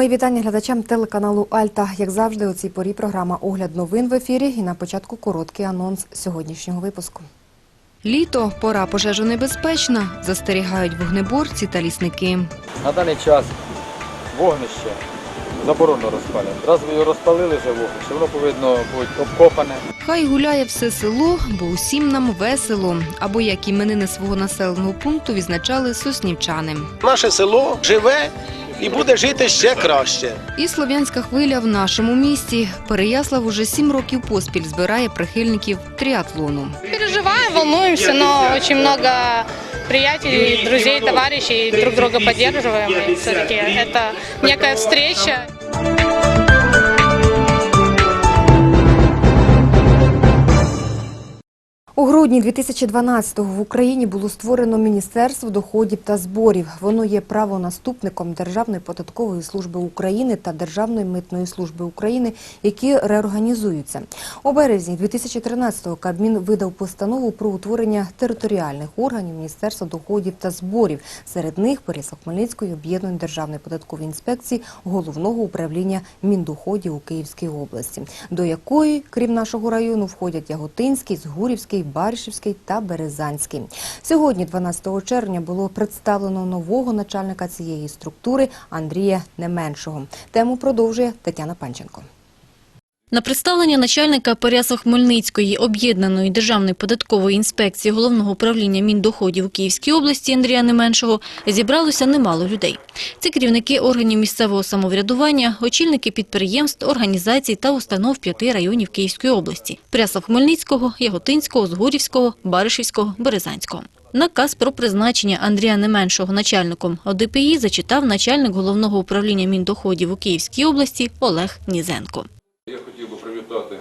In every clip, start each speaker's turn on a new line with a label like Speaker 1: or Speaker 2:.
Speaker 1: Мої вітання глядачам телеканалу Альта. Як завжди, у цій порі програма Огляд новин в ефірі. І на початку короткий анонс сьогоднішнього випуску. Літо пора пожежонебезпечна, застерігають вогнеборці та лісники.
Speaker 2: На даний час вогнище заборонено розпалювати. Раз ви його розпалили вже вогнище, воно повинно бути обкопане.
Speaker 1: Хай гуляє все село, бо усім нам весело. Або як іменини свого населеного пункту відзначали соснівчани.
Speaker 3: Наше село живе і буде жити ще краще.
Speaker 1: І слов'янська хвиля в нашому місті. Переяслав уже сім років поспіль збирає прихильників тріатлону.
Speaker 4: Переживаємо, волнуємося, але дуже багато приятелей, друзей, товаришів друг друга підтримуємо. И все-таки це некая встреча.
Speaker 1: У грудні 2012-го в Україні було створено Міністерство доходів та зборів. Воно є правонаступником Державної податкової служби України та Державної митної служби України, які реорганізуються. У березні 2013-го Кабмін видав постанову про утворення територіальних органів Міністерства доходів та зборів. Серед них Пересо-Хмельницької об'єднаної державної податкової інспекції головного управління Міндоходів у Київській області, до якої, крім нашого району, входять Яготинський, Згурівський, Баришівський та Березанський. Сьогодні, 12 червня, було представлено нового начальника цієї структури Андрія Неменшого. Тему продовжує Тетяна Панченко.
Speaker 5: На представлення начальника Переяслав-Хмельницької об'єднаної державної податкової інспекції головного управління Міндоходів у Київській області Андрія Неменшого зібралося немало людей. Це керівники органів місцевого самоврядування, очільники підприємств, організацій та установ п'яти районів Київської області – Переяслав-Хмельницького, Яготинського, Згурівського, Баришівського, Березанського. Наказ про призначення Андрія Неменшого начальником ОДПІ зачитав начальник головного управління Міндоходів у Київській області Олег Нізенко.
Speaker 6: Я хотів би привітати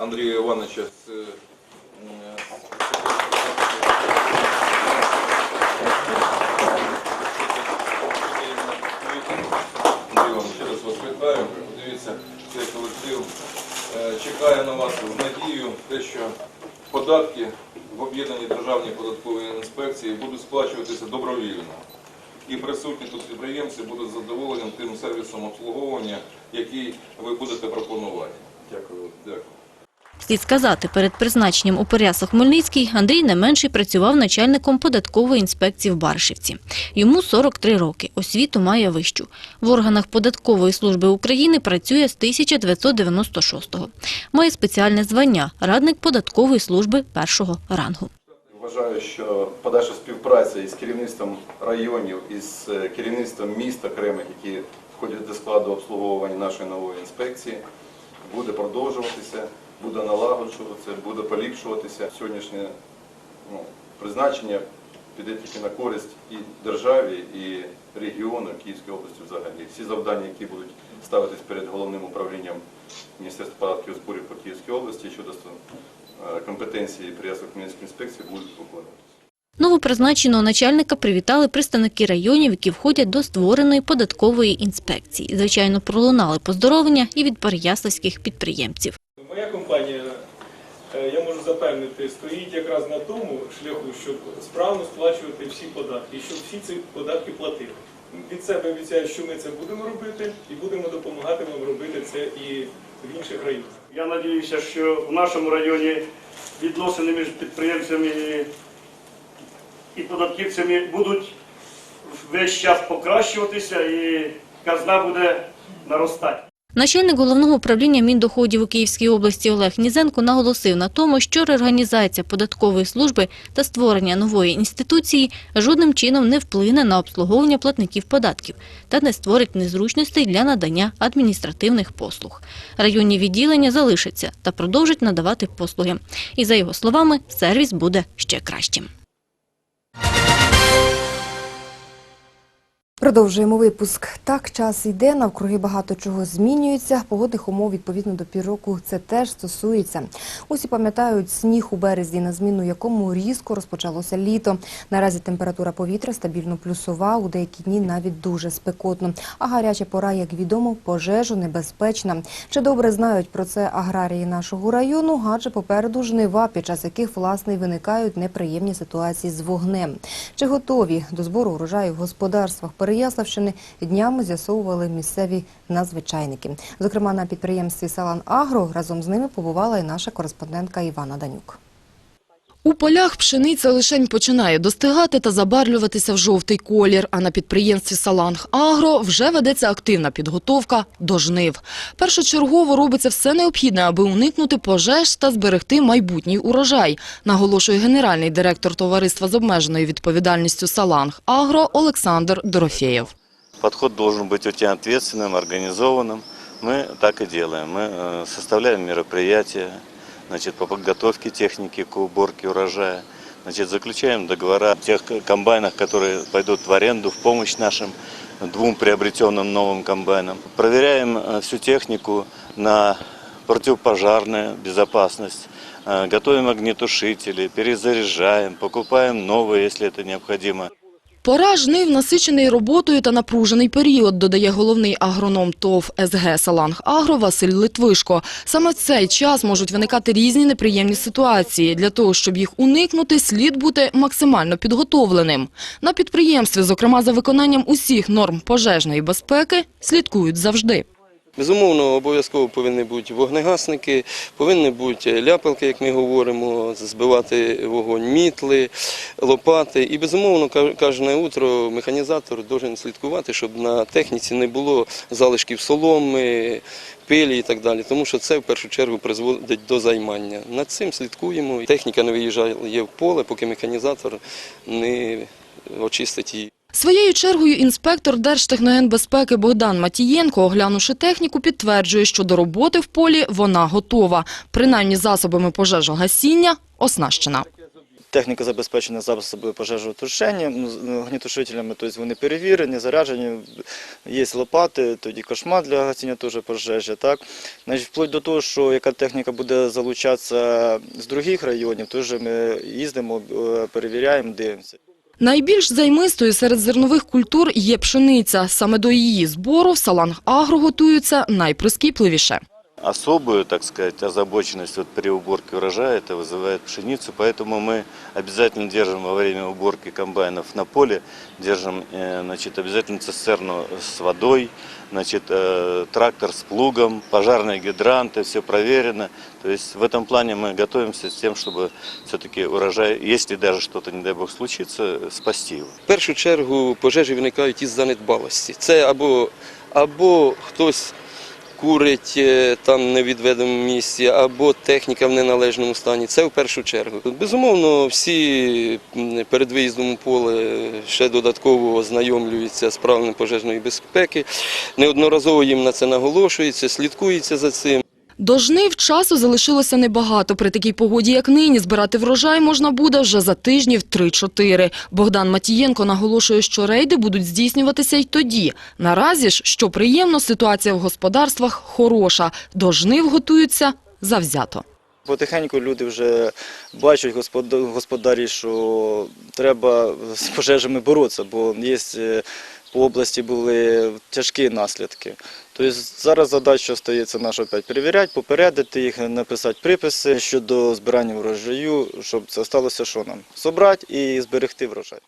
Speaker 6: З е, Андрій ще раз вас вітаю. Подивіться, цей колектив е, чекає на вас в надію, те, що податки в об'єднаній державній податковій інспекції будуть сплачуватися добровільно. І присутні тут підприємці будуть задоволенням тим сервісом обслуговування, який ви будете пропонувати. Дякую. Дякую.
Speaker 5: Слід сказати, перед призначенням у Переяслав-Хмельницький Андрій не менший працював начальником податкової інспекції в Баршівці. Йому 43 роки, освіту має вищу. В органах податкової служби України працює з 1996-го. Має спеціальне звання – радник податкової служби першого рангу.
Speaker 7: Вважаю, що подальша співпраця із керівництвом районів, із е, керівництвом міст окремих, які входять до складу обслуговування нашої нової інспекції, буде продовжуватися, буде налагоджуватися, буде поліпшуватися. Сьогоднішнє ну, призначення піде тільки на користь і державі, і регіону Київської області взагалі. Всі завдання, які будуть ставитись перед головним управлінням Міністерства податків і зборів по Київській області щодо е, компетенції Переяслав-Хмельницької інспекції будуть виконуватися.
Speaker 5: Новопризначеного начальника привітали представники районів, які входять до створеної податкової інспекції. Звичайно, пролунали поздоровлення і від переяславських підприємців.
Speaker 8: Моя компанія, е, я можу запевнити, стоїть якраз на тому шляху, щоб справно сплачувати всі податки, щоб всі ці податки платили. Від себе обіцяю, що ми це будемо робити і будемо допомагати вам робити це і в інших районах.
Speaker 9: Я надіюся, що в нашому районі відносини між підприємцями і, і податківцями будуть весь час покращуватися і казна буде наростати.
Speaker 5: Начальник головного управління Міндоходів у Київській області Олег Нізенко наголосив на тому, що реорганізація податкової служби та створення нової інституції жодним чином не вплине на обслуговування платників податків та не створить незручностей для надання адміністративних послуг. Районні відділення залишаться та продовжать надавати послуги. І за його словами, сервіс буде ще кращим.
Speaker 1: Продовжуємо випуск. Так, час йде, навкруги багато чого змінюється. Погодних умов відповідно до півроку це теж стосується. Усі пам'ятають сніг у березні, на зміну якому різко розпочалося літо. Наразі температура повітря стабільно плюсова, у деякі дні навіть дуже спекотно. А гаряча пора, як відомо, пожежу небезпечна. Чи добре знають про це аграрії нашого району? Адже попереду жнива, під час яких власне виникають неприємні ситуації з вогнем. Чи готові до збору урожаю в господарствах Переяславщини днями з'ясовували місцеві надзвичайники. Зокрема, на підприємстві Салан Агро разом з ними побувала і наша кореспондентка Івана Данюк.
Speaker 10: У полях пшениця лишень починає достигати та забарвлюватися в жовтий колір, а на підприємстві «Саланг Агро» вже ведеться активна підготовка до жнив. Першочергово робиться все необхідне, аби уникнути пожеж та зберегти майбутній урожай, наголошує генеральний директор товариства з обмеженою відповідальністю «Саланг Агро» Олександр Дорофєєв.
Speaker 11: Подход должен быть очень ответственным, организованным. Мы так и делаем. Мы э, составляем мероприятия Значит, по подготовке техники к уборке урожая. Значит, заключаем договора о тех комбайнах, которые пойдут в аренду в помощь нашим двум приобретенным новым комбайнам. Проверяем э, всю технику на противопожарную безопасность. Э, Готовим огнетушители, перезаряжаем, покупаем новые, если это необходимо.
Speaker 10: Пора жнив насичений роботою та напружений період, додає головний агроном ТОВ СГ «Саланг Агро» Василь Литвишко. Саме в цей час можуть виникати різні неприємні ситуації. Для того, щоб їх уникнути, слід бути максимально підготовленим. На підприємстві, зокрема за виконанням усіх норм пожежної безпеки, слідкують завжди.
Speaker 12: Безумовно, обов'язково повинні бути вогнегасники, повинні бути ляпалки, як ми говоримо, збивати вогонь, мітли, лопати. І безумовно, кожне утро механізатор має слідкувати, щоб на техніці не було залишків соломи, пилі і так далі. Тому що це в першу чергу призводить до займання. Над цим слідкуємо. Техніка не виїжджає в поле, поки механізатор не очистить її.
Speaker 10: Своєю чергою інспектор Держтехногенбезпеки Богдан Матієнко, оглянувши техніку, підтверджує, що до роботи в полі вона готова. Принаймні засобами пожежогасіння оснащена.
Speaker 13: Техніка забезпечена засобами пожежотушення, ну, з огнетушителями, тобто вони перевірені, заряджені, є лопати, тоді кошмар для гасіння теж пожежі. Так? Значить, вплоть до того, що яка техніка буде залучатися з других районів, теж ми їздимо, е, перевіряємо, дивимося.
Speaker 10: Найбільш займистою серед зернових культур є пшениця. Саме до її збору в Саланг Агро готуються найприскіпливіше.
Speaker 11: Особую, так сказать, озабоченность вот при уборке урожая это вызывает пшеницу, поэтому мы обязательно держим во время уборки комбайнов на поле, держим э, значит, обязательно цистерну с водой, значит, э, трактор с плугом, пожарные гидранты, все проверено. То есть в этом плане мы готовимся с тем, чтобы все-таки урожай, если даже что-то, не дай бог, случится, спасти его.
Speaker 12: В першу чергу пожежі виникають із занедбалості. Це або, або хтось курить е, там в невідведеному місці, або техніка в неналежному стані. Це в першу чергу. Безумовно, всі перед виїздом у поле ще додатково ознайомлюються з правилами пожежної безпеки. Неодноразово їм на це наголошується, слідкується за цим.
Speaker 10: До жнив часу залишилося небагато. При такій погоді, як нині, збирати врожай можна буде вже за тижнів 3-4. Богдан Матієнко наголошує, що рейди будуть здійснюватися й тоді. Наразі ж, що приємно, ситуація в господарствах хороша. До жнив готуються завзято.
Speaker 13: Потихеньку люди вже бачать господ- господарі, що треба з пожежами боротися, бо є е, по області були тяжкі наслідки. Тобто зараз задача стається наша опять перевіряти, попередити їх, написати приписи щодо збирання врожаю, щоб це сталося, що нам собрати і зберегти врожай.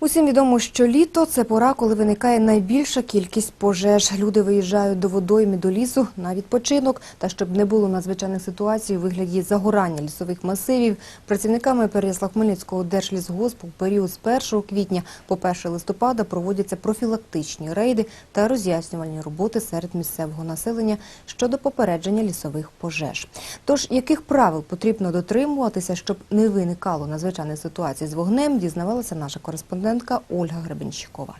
Speaker 1: Усім відомо, що літо це пора, коли виникає найбільша кількість пожеж. Люди виїжджають до водойми, до лісу на відпочинок. Та щоб не було надзвичайних ситуацій у вигляді загорання лісових масивів, працівниками Переяслав-Хмельницького Держлісгоспу в період з 1 квітня по 1 листопада проводяться профілактичні рейди та роз'яснювальні роботи серед місцевого населення щодо попередження лісових пожеж. Тож, яких правил потрібно дотримуватися, щоб не виникало надзвичайних ситуацій з вогнем, дізнавалася наша кореспондентка Ольга Гребенщикова.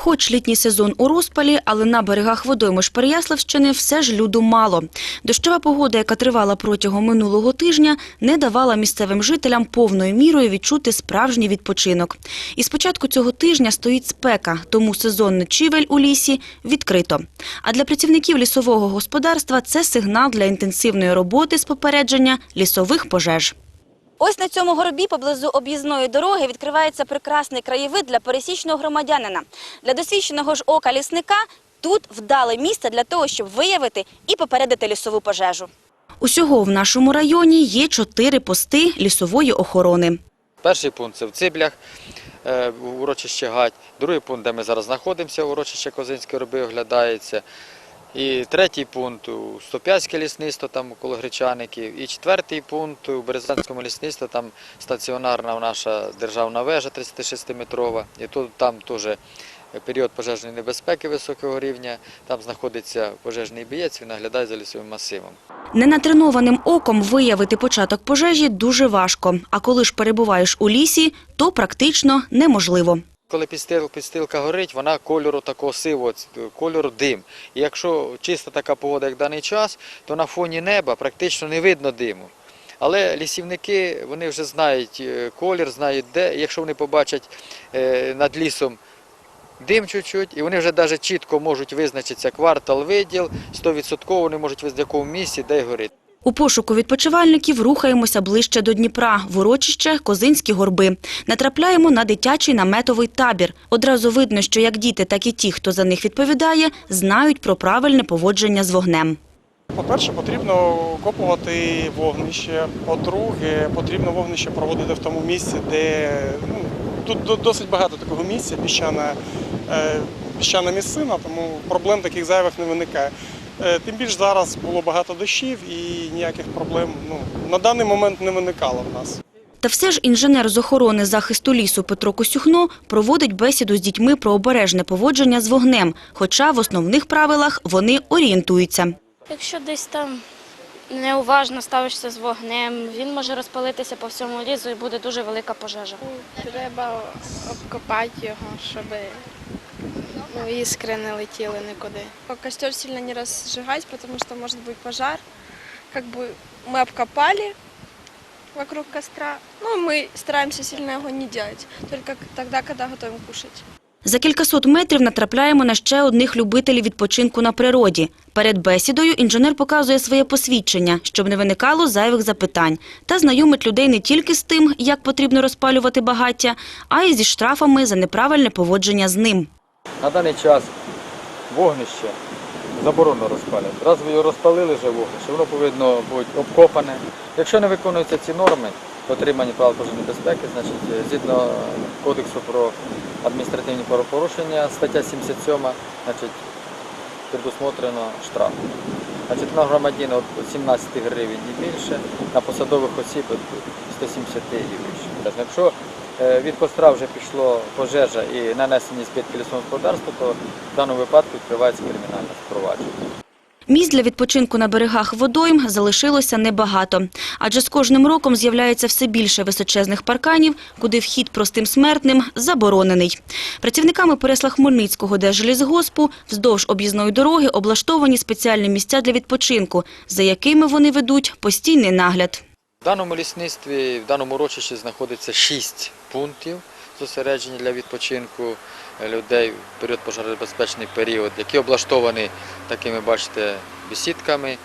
Speaker 14: Хоч літній сезон у розпалі, але на берегах водойми Переяславщини все ж люду мало. Дощова погода, яка тривала протягом минулого тижня, не давала місцевим жителям повною мірою відчути справжній відпочинок. І з початку цього тижня стоїть спека, тому сезон ночівель у лісі відкрито. А для працівників лісового господарства це сигнал для інтенсивної роботи з попередження лісових пожеж. Ось на цьому горобі поблизу об'їзної дороги відкривається прекрасний краєвид для пересічного громадянина. Для досвідченого ж ока лісника тут вдале місце для того, щоб виявити і попередити лісову пожежу. Усього в нашому районі є чотири пости лісової охорони.
Speaker 2: Перший пункт це в Циблях, е, урочище Гать. Другий пункт, де ми зараз знаходимося, урочище Козинське Роби оглядається. І третій пункт у Стоп'ятське лісництво, там коло Гречаників. І четвертий пункт у Березанському лісництві, там стаціонарна наша державна вежа 36-метрова. І тут там теж період пожежної небезпеки високого рівня. Там знаходиться пожежний бієць, він наглядає за лісовим масивом.
Speaker 14: Ненатренованим оком виявити початок пожежі дуже важко, а коли ж перебуваєш у лісі, то практично неможливо.
Speaker 2: Коли підстил, підстилка горить, вона кольору такого сивого, кольору дим. І якщо чиста така погода, як в даний час, то на фоні неба практично не видно диму. Але лісівники вони вже знають е, колір, знають де. Якщо вони побачать е, над лісом дим чуть-чуть, і вони вже навіть чітко можуть визначитися квартал, виділ, 100% вони можуть визначити, в якому місці, де горить.
Speaker 14: У пошуку відпочивальників рухаємося ближче до Дніпра, в урочище Козинські горби. Натрапляємо на дитячий наметовий табір. Одразу видно, що як діти, так і ті, хто за них відповідає, знають про правильне поводження з вогнем.
Speaker 15: По-перше, потрібно копувати вогнище. По-друге, потрібно вогнище проводити в тому місці, де ну, тут до- досить багато такого місця, піщана, е, піщана місцина, тому проблем таких зайвих не виникає. Е, Тим більш зараз було багато дощів і ніяких проблем ну, на даний момент не виникало в нас.
Speaker 14: Та все ж інженер з охорони захисту лісу Петро Косюхно проводить бесіду з дітьми про обережне поводження з вогнем, хоча в основних правилах вони орієнтуються.
Speaker 16: Якщо десь там неуважно ставишся з вогнем, він може розпалитися по всьому лісу і буде дуже велика пожежа.
Speaker 4: Треба обкопати його, щоб ну, іскри не летіли нікуди.
Speaker 17: Костер сильно не разжигать, потому что может быть пожар. Как бы мы обкопали вокруг костра, но мы стараемся сильно его не делать, только тогда, когда готовим кушать.
Speaker 14: За кількасот метрів натрапляємо на ще одних любителів відпочинку на природі. Перед бесідою інженер показує своє посвідчення, щоб не виникало зайвих запитань, та знайомить людей не тільки з тим, як потрібно розпалювати багаття, а й зі штрафами за неправильне поводження з ним.
Speaker 2: На даний час вогнище заборонено розпалювати. Раз ви його розпалили вже вогнище, воно повинно бути обкопане. Якщо не виконуються ці норми, дотримання правил пожежної безпеки, значить, е, згідно Кодексу про адміністративні правопорушення, стаття 77, значить, предусмотрено штраф. Значить, на громадянина 17 гривень і більше, на посадових осіб від 170 і більше. Якщо від костра вже пішло пожежа і нанесені збитки лісовому господарству, то в даному випадку відкривається кримінальне впровадження.
Speaker 14: Місць для відпочинку на берегах водойм залишилося небагато. Адже з кожним роком з'являється все більше височезних парканів, куди вхід простим смертним заборонений. Працівниками пересла Хмельницького Держлісгоспу вздовж об'їзної дороги облаштовані спеціальні місця для відпочинку, за якими вони ведуть постійний нагляд.
Speaker 2: В даному лісництві, в даному урочищі знаходиться шість пунктів зосередження для відпочинку людей в період пожежонебезпечний період, які облаштовані такими, бачите, бесідками,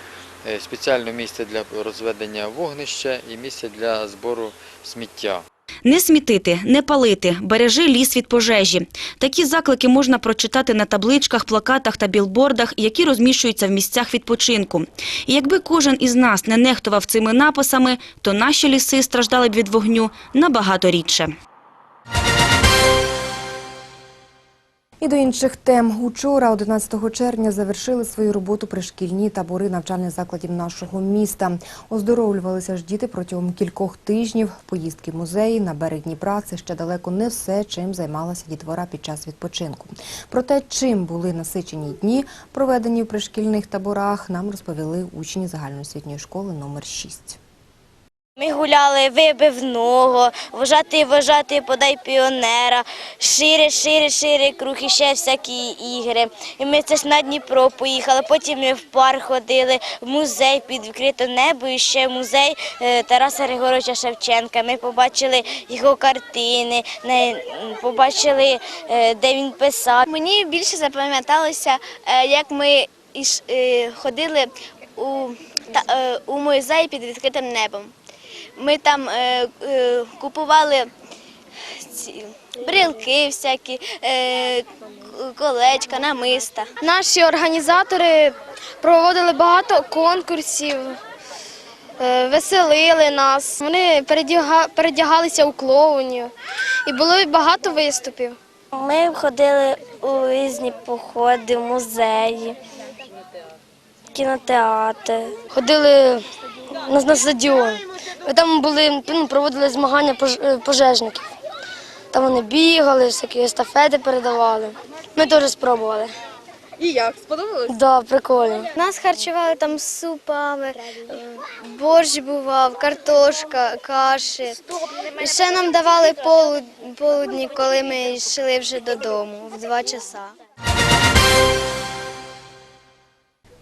Speaker 2: е, спеціальне місце для розведення вогнища і місце для збору сміття.
Speaker 14: Не смітити, не палити, бережи ліс від пожежі. Такі заклики можна прочитати на табличках, плакатах та білбордах, які розміщуються в місцях відпочинку. І якби кожен із нас не нехтував цими написами, то наші ліси страждали б від вогню набагато рідше.
Speaker 1: І до інших тем. Учора, 11 червня, завершили свою роботу пришкільні табори навчальних закладів нашого міста. Оздоровлювалися ж діти протягом кількох тижнів. Поїздки в музеї на берег Дніпра – це ще далеко не все, чим займалася дітвора під час відпочинку. Про те, чим були насичені дні, проведені в пришкільних таборах, нам розповіли учні загальноосвітньої школи номер 6.
Speaker 16: Ми гуляли вибив ногу, вважати, вважати, подай піонера, шире, шире, шире круг і ще всякі ігри. І ми це ж на Дніпро поїхали, потім ми в парк ходили, в музей під відкрите небо і ще музей е, Тараса Григоровича Шевченка. Ми побачили його картини, побачили, е, де він писав.
Speaker 17: Мені більше запам'яталося, е, як ми ходили у, у музей під відкритим небом. Ми там е, е, купували ці брілки всякі, е, колечка, намиста. Наші організатори проводили багато конкурсів. е, веселили нас. Вони передяга- передягалися у клоунів. І було багато виступів.
Speaker 16: Ми ходили у різні походи, музеї, кінотеатр.
Speaker 17: Ходили на, на стадіон. Там були, ну, проводили змагання е, пожежників. Там вони бігали, всякі естафети передавали. Ми теж спробували.
Speaker 18: І як? Сподобалось?
Speaker 17: Так, да, прикольно. Нас харчували там супами, е, борщ бував, картошка, каші. І ще нам давали полудні, коли ми йшли вже додому в два часа.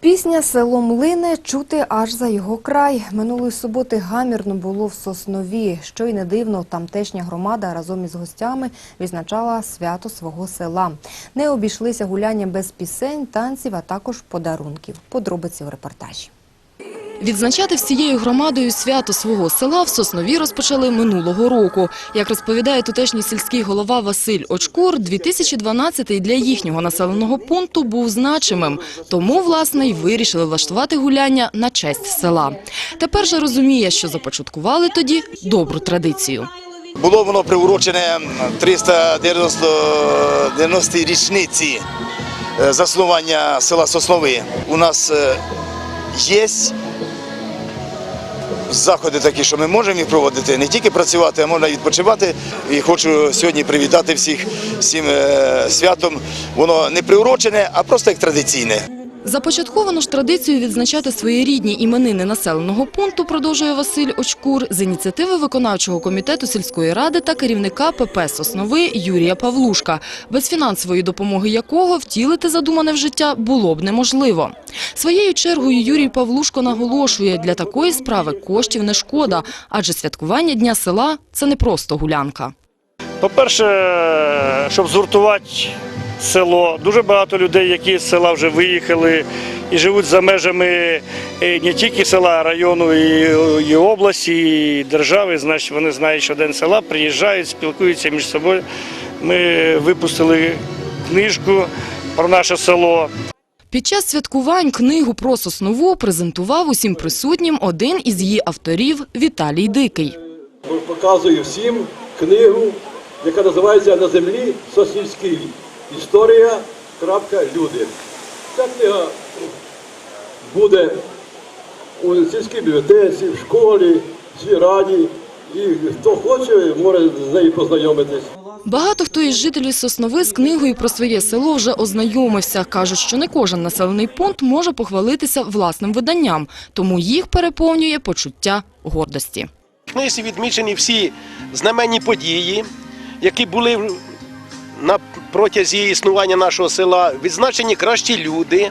Speaker 1: Пісня «Село Млине» чути аж за його край. Минулої суботи гамірно було в Соснові. Що й не дивно, тамтешня громада разом із гостями відзначала свято свого села. Не обійшлися гуляння без пісень, танців, а також подарунків. Подробиці в репортажі.
Speaker 10: Відзначати всією громадою свято свого села в Соснові розпочали минулого року. Як розповідає тутешній сільський голова Василь Очкур, 2012-й для їхнього населеного пункту був значимим. Тому, власне, й вирішили влаштувати гуляння на честь села. Тепер же розуміє, що започаткували тоді добру традицію.
Speaker 3: Було воно приурочене 390-й річниці е, заснування села Соснови. У нас е, є заходи такі, що ми можемо їх проводити, не тільки працювати, а можна відпочивати. І хочу сьогодні привітати всіх всім е, святом. Воно не приурочене, а просто як традиційне.
Speaker 10: Започатковано ж традицію відзначати свої рідні іменини населеного пункту, продовжує Василь Очкур, з ініціативи виконавчого комітету сільської ради та керівника ПП «Соснови» Юрія Павлушка, без фінансової допомоги якого втілити задумане в життя було б неможливо. Своєю чергою Юрій Павлушко наголошує, для такої справи коштів не шкода, адже святкування Дня села – це не просто гулянка.
Speaker 9: По-перше, щоб згуртувати село, дуже багато людей, які з села вже виїхали і живуть за межами е, не тільки села, а району і, і області, і держави. Значить, вони знають, що день села приїжджають, спілкуються між собою. Ми випустили книжку про наше село.
Speaker 10: Під час святкувань книгу про Соснову презентував усім присутнім один із її авторів Віталій Дикий.
Speaker 19: Показую всім книгу, яка називається На землі Соснівській. Історія. крапка, Люди. Ця книга буде у сільській бібліотеці, в школі, в сільраді. І хто хоче, може з нею познайомитись.
Speaker 10: Багато хто із жителів Соснови з книгою про своє село вже ознайомився. Кажуть, що не кожен населений пункт може похвалитися власним виданням, тому їх переповнює почуття гордості.
Speaker 3: В книзі відмічені всі знаменні події, які були в- на протязі існування нашого села, відзначені кращі люди.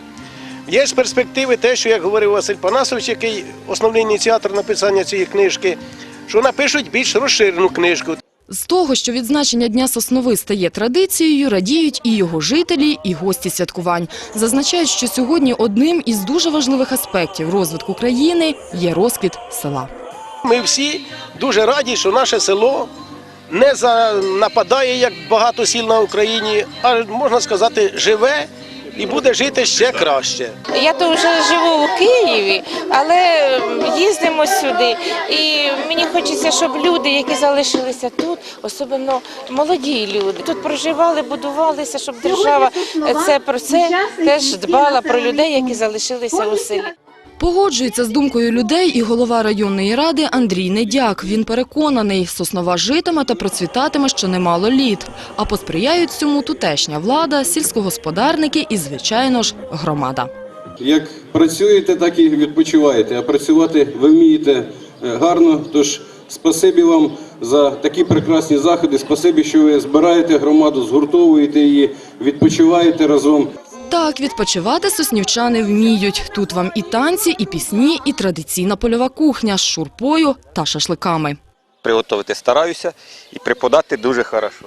Speaker 3: Є з перспективи те, що, як говорив Василь Панасович, який основний ініціатор написання цієї книжки, що напишуть більш розширену книжку.
Speaker 10: З того, що відзначення Дня Соснови стає традицією, радіють і його жителі, і гості святкувань. Зазначають, що сьогодні одним із дуже важливих аспектів розвитку країни є розквіт села.
Speaker 3: Ми всі дуже раді, що наше село не за- нападає, як багато сіл на Україні, а можна сказати, живе і буде жити ще краще.
Speaker 20: Я то вже живу у Києві, але їздимо сюди. І мені хочеться, щоб люди, які залишилися тут, особливо молоді люди, тут проживали, будувалися, щоб держава це про це теж дбала про людей, які залишилися у селі.
Speaker 10: Погоджується з думкою людей і голова районної ради Андрій Недяк. Він переконаний, Соснова житиме та процвітатиме ще немало літ. А посприяють цьому тутешня влада, сільськогосподарники і, звичайно ж, громада.
Speaker 19: Як працюєте, так і відпочиваєте. А працювати ви вмієте е, гарно. Тож спасибі вам за такі прекрасні заходи. Спасибі, що ви збираєте громаду, згуртовуєте її, відпочиваєте разом.
Speaker 10: Так, відпочивати соснівчани вміють. Тут вам і танці, і пісні, і традиційна польова кухня з шурпою та шашликами.
Speaker 21: Приготувати стараюся і приподати дуже хорошо.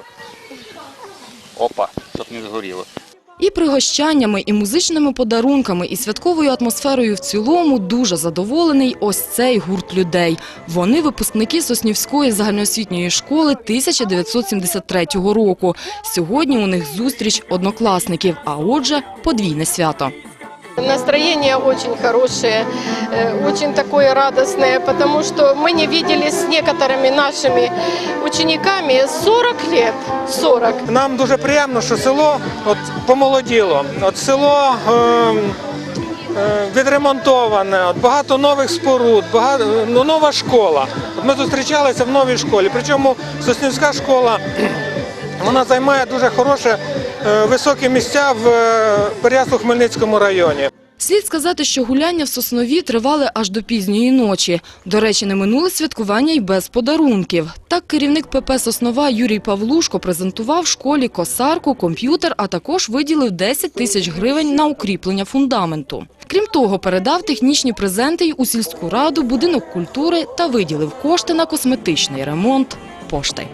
Speaker 21: Опа, щоб не згоріло.
Speaker 10: І пригощаннями, і музичними подарунками, і святковою атмосферою в цілому дуже задоволений ось цей гурт людей. Вони випускники Соснівської загальноосвітньої школи 1973 року. Сьогодні у них зустріч однокласників, а отже, подвійне свято.
Speaker 22: Настроение очень хорошее, э, очень такое радостное, потому что мы не виделись с некоторыми нашими учениками 40 лет. 40.
Speaker 23: Нам дуже приємно, що село от помолоділо. От село е, е, відремонтоване, от багато нових споруд, багато, ну, нова школа. От ми зустрічалися в новій школі. Причому Соснівська школа вона займає дуже хороше, е, високі місця в е, Переяслав-Хмельницькому районі.
Speaker 24: Слід сказати, що гуляння в Соснові тривали аж до пізньої ночі. До речі, не минуле святкування й без подарунків. Так керівник ПП «Соснова» Юрій Павлушко презентував школі косарку, комп'ютер, а також виділив 10 тисяч гривень на укріплення фундаменту. Крім того, передав технічні презенти й у сільську раду, будинок культури та виділив кошти на косметичний ремонт пошти.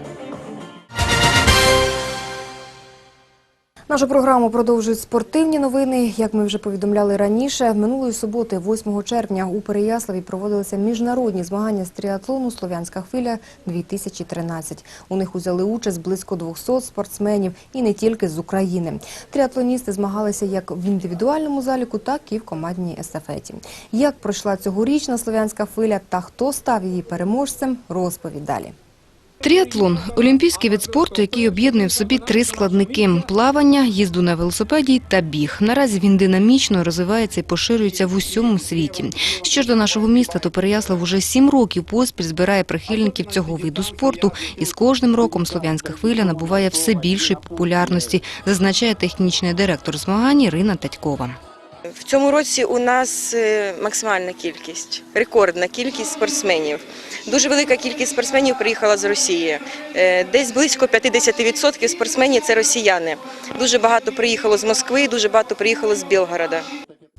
Speaker 1: Нашу програму продовжують спортивні новини. Як ми вже повідомляли раніше, минулої суботи, 8 червня, у Переяславі проводилися міжнародні змагання з тріатлону «Слов'янська хвиля-2013». У них узяли участь близько 200 спортсменів і не тільки з України. Тріатлоністи змагалися як в індивідуальному заліку, так і в командній естафеті. Як пройшла цьогорічна «Слов'янська хвиля» та хто став її переможцем – розповідь далі.
Speaker 24: Тріатлон – олімпійський вид спорту, який об'єднує в собі три складники – плавання, їзду на велосипеді та біг. Наразі він динамічно розвивається і поширюється в усьому світі. Що ж до нашого міста, то Переяслав уже сім років поспіль збирає прихильників цього виду спорту, і з кожним роком слов'янська хвиля набуває все більшої популярності, зазначає технічний директор змагань Ірина Татькова.
Speaker 25: В цьому році у нас е, максимальна кількість, рекордна кількість спортсменів. Дуже велика кількість спортсменів приїхала з Росії. Е, Десь близько 50% спортсменів це росіяни. Дуже багато приїхало з Москви, дуже багато приїхало з Білгорода.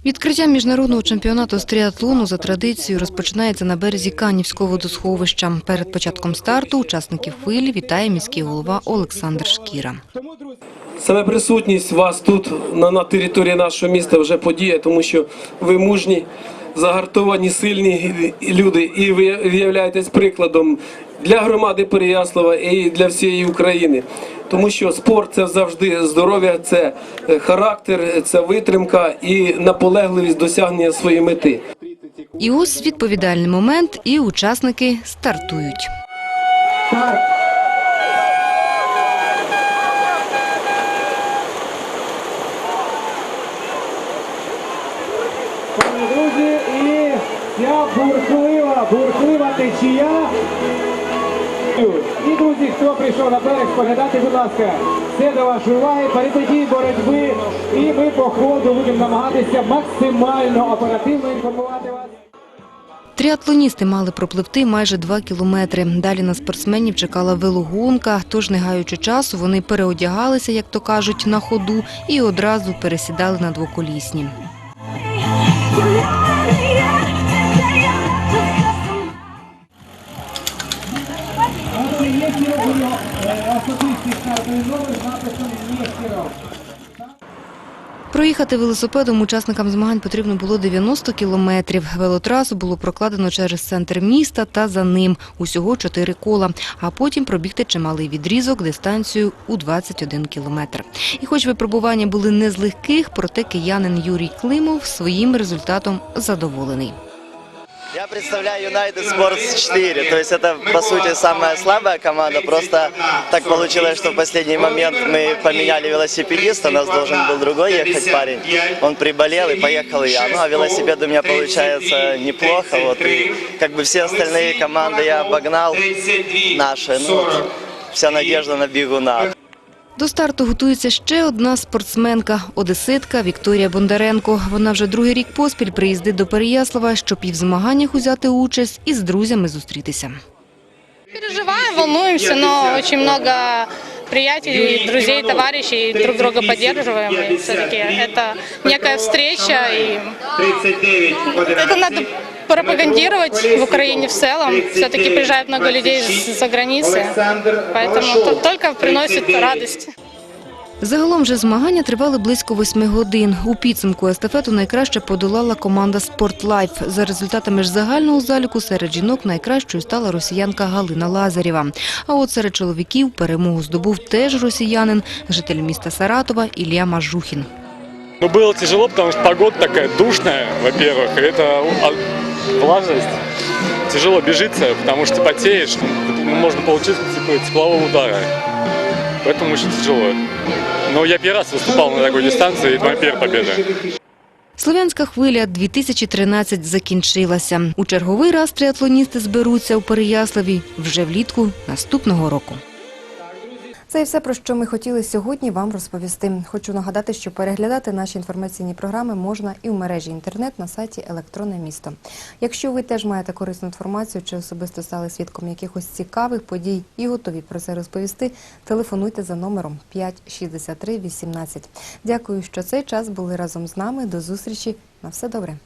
Speaker 24: Відкриття міжнародного чемпіонату з тріатлону за традицією розпочинається на березі Канівського водосховища. Перед початком старту учасників хвилі вітає міський голова Олександр Шкіра.
Speaker 26: Саме присутність вас тут на, на території нашого міста вже подія, тому що ви мужні, загартовані, сильні люди, і ви являєтесь прикладом для громади Переяслава і для всієї України. Тому що спорт це завжди здоров'я, це е, характер, це витримка і наполегливість досягнення своєї мети.
Speaker 24: І ось відповідальний момент, і учасники стартують.
Speaker 27: Друзі, і ця бурхлива, бурхлива течія. І, друзі, хто прийшов на берег, споглядати, будь ласка, все до вашої уваги, передадіть боротьби, і ми по ходу будемо намагатися максимально оперативно інформувати вас.
Speaker 24: Тріатлоністи мали пропливти майже два кілометри. Далі на спортсменів чекала велогонка, тож, не гаючи часу, вони переодягалися, як то кажуть, на ходу і одразу пересідали на двоколісні. Проїхати велосипедом учасникам змагань потрібно було 90 кілометрів. Велотрасу було прокладено через центр міста та за ним усього 4 кола, а потім пробігти чималий відрізок дистанцію у 21 кілометр. І хоч випробування були не з легких, проте киянин Юрій Климов своїм результатом задоволений.
Speaker 28: Я представляю United Sports 4, то есть это по сути самая слабая команда, просто так получилось, что в последний момент мы поменяли велосипедиста, у нас должен был другой ехать парень, он приболел и поехал я, ну а велосипед у меня получается неплохо, вот и как бы все остальные команды я обогнал, наши, ну вся надежда на бегуна.
Speaker 24: До старту готується ще одна спортсменка – одеситка Вікторія Бондаренко. Вона вже другий рік поспіль приїздить до Переяслава, щоб і в змаганнях узяти участь, і з друзями зустрітися.
Speaker 4: Переживаем, волнуемся, но очень много приятелей, друзей, товарищей, друг друга поддерживаем. И все-таки это некая встреча, и это надо пропагандировать в Украине в целом. Все-таки приезжает много людей за границы, поэтому это только приносит радость.
Speaker 24: Загалом же змагання тривали близько восьми годин. У підсумку естафету найкраще подолала команда «Спортлайф». За результатами ж загального заліку серед жінок найкращою стала росіянка Галина Лазарєва. А от серед чоловіків перемогу здобув теж росіянин, житель міста Саратова Ілля Мажухін.
Speaker 27: Ну, было тяжело, потому что погода такая душная, во-первых, и это а, влажность. Тяжело бежится, потому что потеешь, ну, можно получить типа, теплового удара. Поэтому очень тяжело. Но я первый раз выступал на такой дистанции, и это моя первая победа.
Speaker 1: Слов'янська хвиля 2013 закінчилася. У черговий раз триатлоністи зберуться у Переяславі вже влітку наступного року. Це і все, про що ми хотіли сьогодні вам розповісти. Хочу нагадати, що переглядати наші інформаційні програми можна і в мережі інтернет на сайті Електронне місто. Якщо ви теж маєте корисну інформацію чи особисто стали свідком якихось цікавих подій і готові про це розповісти, телефонуйте за номером 563 18. Дякую, що цей час були разом з нами. До зустрічі. На все добре.